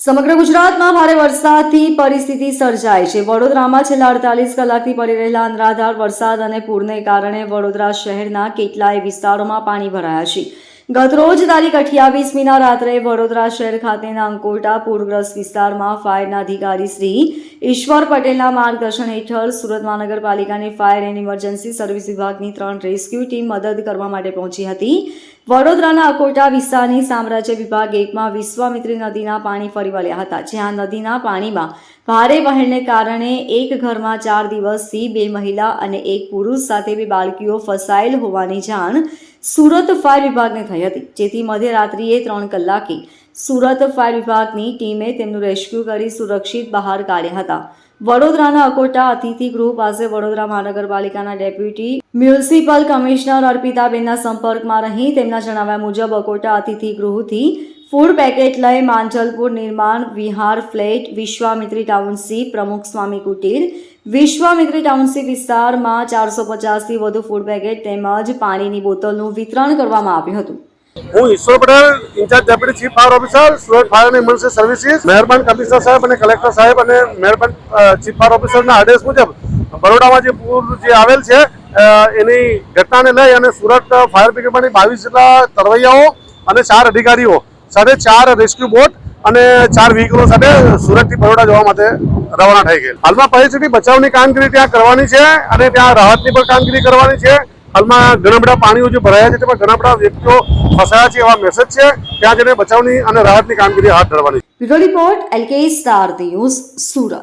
સમગ્ર ગુજરાતમાં ભારે વરસાદથી પરિસ્થિતિ સર્જાય છે. વડોદરામાં છેલ્લા અડતાલીસ કલાકથી પડી રહેલા અનરાધાર વરસાદ અને પૂરને કારણે વડોદરા શહેરના કેટલાય વિસ્તારોમાં પાણી ભરાયા છે. ગતરોજ તારીખ અઠ્યાવીસમીના રાત્રે વડોદરા શહેર ખાતેના અંકોટા પૂરગ્રસ્ત વિસ્તારમાં ફાયરના અધિકારી શ્રી ઈશ્વર પટેલના માર્ગદર્શન હેઠળ સુરત મહાનગરપાલિકાની ફાયર એન્ડ ઇમરજન્સી સર્વિસ વિભાગની ત્રણ રેસ્ક્યુ ટીમ મદદ કરવા માટે પહોંચી હતી. વડોદરાના અકોટા વિસ્તારની સામ્રાજ્ય વિભાગ એકમાં વિશ્વામિત્રી નદીના પાણી ફરી વળ્યા હતા, જ્યાં નદીના પાણીમાં ભારે વહેણને કારણે એક ઘરમાં ચાર દિવસથી બે મહિલા અને એક પુરુષ સાથે બે બાળકીઓ ફસાયેલ હોવાની જાણ સુરત ફાયર વિભાગને થઈ હતી, જેથી મધ્યરાત્રિએ ત્રણ કલાકે સુરત ફાયર વિભાગની ટીમે તેમનું રેસ્ક્યુ કરી સુરક્ષિત બહાર કાઢ્યા હતા. વડોદરાના અકોટા અતિથિ ગૃહ પાસે વડોદરા મહાનગરપાલિકાના ડેપ્યુટી મ્યુનિસિપલ કમિશનર અર્પિતાબેનના સંપર્કમાં રહી તેમના જણાવ્યા મુજબ અકોટા અતિથિ ગૃહથી ફૂડ પેકેટ લઈ માંજલપુર નિર્માણ, વિહાર ફ્લેટ, વિશ્વામિત્રી ટાઉનશીપ પ્રમુખ સ્વામી કુટીર. વિશ્વામિત્રી ટાઉનશીપ વિસ્તારમાં ચારસો પચાસથી વધુ ફૂડ પેકેટ તેમજ પાણીની બોટલનું વિતરણ કરવામાં આવ્યું હતું. હું Ishwar Patel, incharge deputy chief fire officer, Surat fire અને ઇમરજન્સી સર્વિસીસ, મહેરબાન કમિશનર સાહેબ અને કલેક્ટર સાહેબ અને મહેરબાન ચીફ ફાયર ઓફિસરના આદેશ મુજબ બરોડામાં જે પૂર જે આવેલ છે એની ઘટનાને લઈ અને સુરત ફાયર બ્રિગેડમાંની બાવીસ જેટલા તરવૈયાઓ અને ચાર અધિકારીઓ સાથે ચાર રેસ્ક્યુ બોટ અને ચાર વ્હીકલો સાથે સુરતથી બરોડા જવા માટે રવાના થઈ ગયેલ. હાલમાં પરિસ્થિતિ બચાવની કામગીરી ત્યાં કરવાની છે અને ત્યાં રાહતની પણ કામગીરી કરવાની છે. હાલમાં ઘણા બધા પાણીઓ જે ભરાયા છે તેમાં ઘણા બધા વ્યક્તિઓ ફસાયા છે એવા મેસેજ છે. ત્યાં જઈને બચાવની અને રાહતની કામગીરી હાથ ધરવાની છે. Report LK star news Surat.